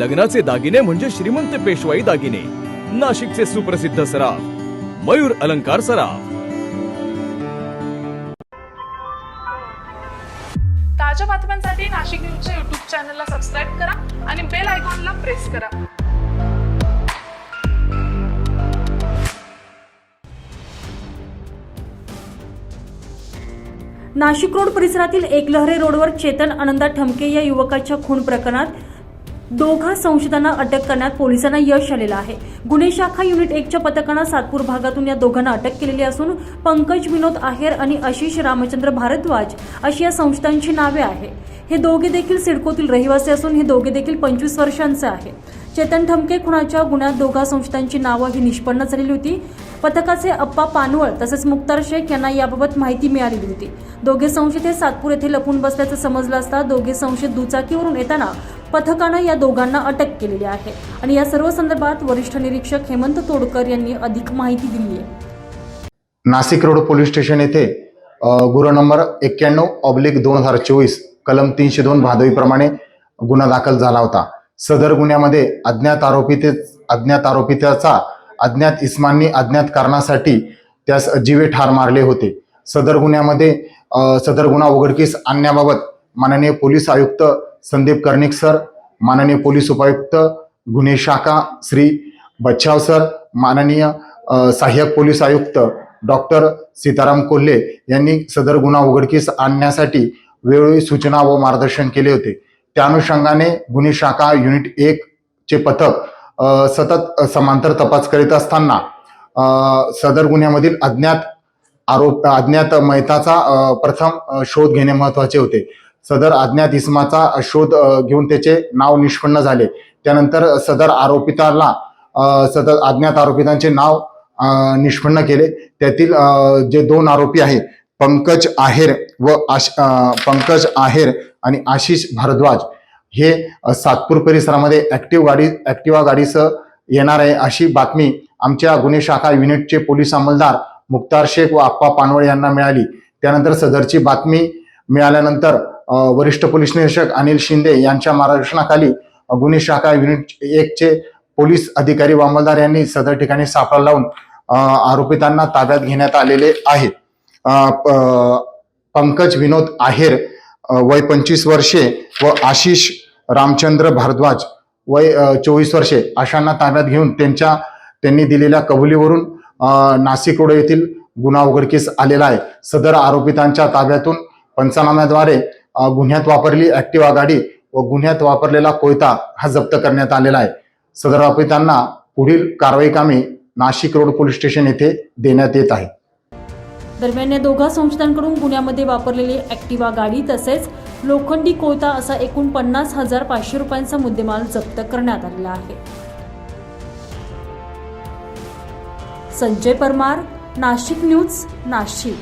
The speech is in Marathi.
लग्नाचे दागिने म्हणजे श्रीमंत पेशवाई दागिने. नाशिकचे सुप्रसिद्ध सराफ मयूर अलंकार सराफ. ताज्या बातम्यांसाठी नाशिक न्यूजच्या युट्यूब चॅनलला सबस्क्राईब करा आणि बेल आयकॉनला प्रेस करा. नाशिक रोड परिसरातील एकलहरे रोडवर चेतन आनंदा ठमके या युवकाच्या खून प्रकरणात दोघा संशयितांना अटक करण्यात पोलिसांना यश आलेलं आहे. गुन्हे शाखा युनिट एकच्या पथकानं सातपूर भागातून या दोघांना अटक केलेली असून पंकज विनोद आहेर आणि आशिष रामचंद्र भारद्वाज अशी या संशयितांची नावे आहे हे दोघे देखील सिडकोतील रहिवासी असून हे दोघे देखील पंचवीस वर्षांचे आहे चेतन ठमके खुनाच्या गुन्ह्यात दोघा संशयितांची नावं ही निष्पन्न झालेली होती. पथकाचे अप्पा पानवळ तसेच मुक्तार शेख यांना याबाबत माहिती मिळालेली होती. दोघे संशयित हे सातपूर येथे लपून बसल्याचं समजलं असता दोघे संशयित दुचाकीवरून येताना पथकानं या दोघांना अटक केलेली आहे. आणि या सर्व संदर्भात वरिष्ठ निरीक्षक हेमंत तोडकर यांनी अधिक माहिती दिली आहे. नाशिक रोड पोलीस स्टेशन येथे गुरु गुन्हा नंबर एक्क्याण्णव ऑब्लिक दोन हजार चोवीस कलम तीनशे दोन भादवीप्रमाणे गुन्हा दाखल झाला होता. सदर गुन्ह्यामध्ये अज्ञात आरोपिते अज्ञात आरोपिताचा अज्ञात इस्मांनी अज्ञात कारणासाठी त्यास जीवे ठार मारले होते. सदर गुन्ह्यामध्ये सदर गुन्हा उघडकीस आणण्याबाबत माननीय पोलीस आयुक्त संदीप कर्णिक सर माननीय पोलीस उपायुक्त गुन्हे शाखा श्री बच्छाव सर माननीय सहाय्यक पोलीस आयुक्त डॉक्टर सीताराम कोल्हे यांनी सदर गुन्हा उघडकीस आणण्यासाठी वेळोवेळी सूचना व मार्गदर्शन केले होते. त्या अनुषंगाने गुन्हे शाखा युनिट एक चे पथक सतत समांतर तपास करीत असताना सदर गुन्ह्यामधील अज्ञात आरोप अज्ञात मैताचा प्रथम शोध घेणे महत्त्वाचे होते. सदर अज्ञात इसमाचा शोध घेऊन त्याचे नाव निष्पन्न झाले. त्यानंतर सदर आरोपिताला सदर अज्ञात आरोपितांचे नाव निष्पन्न केले. त्यातील जे दोन आरोपी आहेत पंकज आहेर व आश पंकज आहेर आणि आशिष भारद्वाज हे सातपूर परिसरामध्ये ऍक्टिव्ह गाडी ॲक्टिवा गाडीसह येणार आहे अशी बातमी आमच्या गुन्हे शाखा युनिटचे पोलीस अंमलदार मुक्तार शेख व आप्पा पानवळे यांना मिळाली. त्यानंतर सदरची बातमी मिळाल्यानंतर वरिष्ठ पोलीस निरीक्षक अनिल शिंदे यांच्या मार्गदर्शनाखाली गुन्हे शाखा युनिट एकचे पोलीस अधिकारी व अंमलदार यांनी सदर ठिकाणी सापळा लावून आरोपितांना ताब्यात घेण्यात आलेले आहेत पंकज विनोद आहेर वय पंचवीस वर्षे व आशिष रामचंद्र भारद्वाज वय चोवीस वर्षे अशांना ताब्यात घेऊन त्यांच्या त्यांनी दिलेल्या कबुलीवरून नाशिक रोड येथील गुन्हा उघडकीस आलेला आहे. सदर आरोपितांच्या ताब्यातून पंचनाम्याद्वारे गुन्ह्यात वापरली ऍक्टिवा गाडी व गुन्ह्यात वापरलेला कोयता हा जप्त करण्यात आलेला आहे. सदर आरोपितांना पुढील कारवाई कामे नाशिक रोड पोलीस स्टेशन येथे देण्यात येत आहे. दरम्यान या दोघा संशयितांकडून गुन्ह्यामध्ये वापरलेली ॲक्टिवा गाडी तसेच लोखंडी कोयता असा एकूण पन्नास हजार पाचशे रुपयांचा मुद्देमाल जप्त करण्यात आलेला आहे. संजय परमार नाशिक न्यूज नाशिक.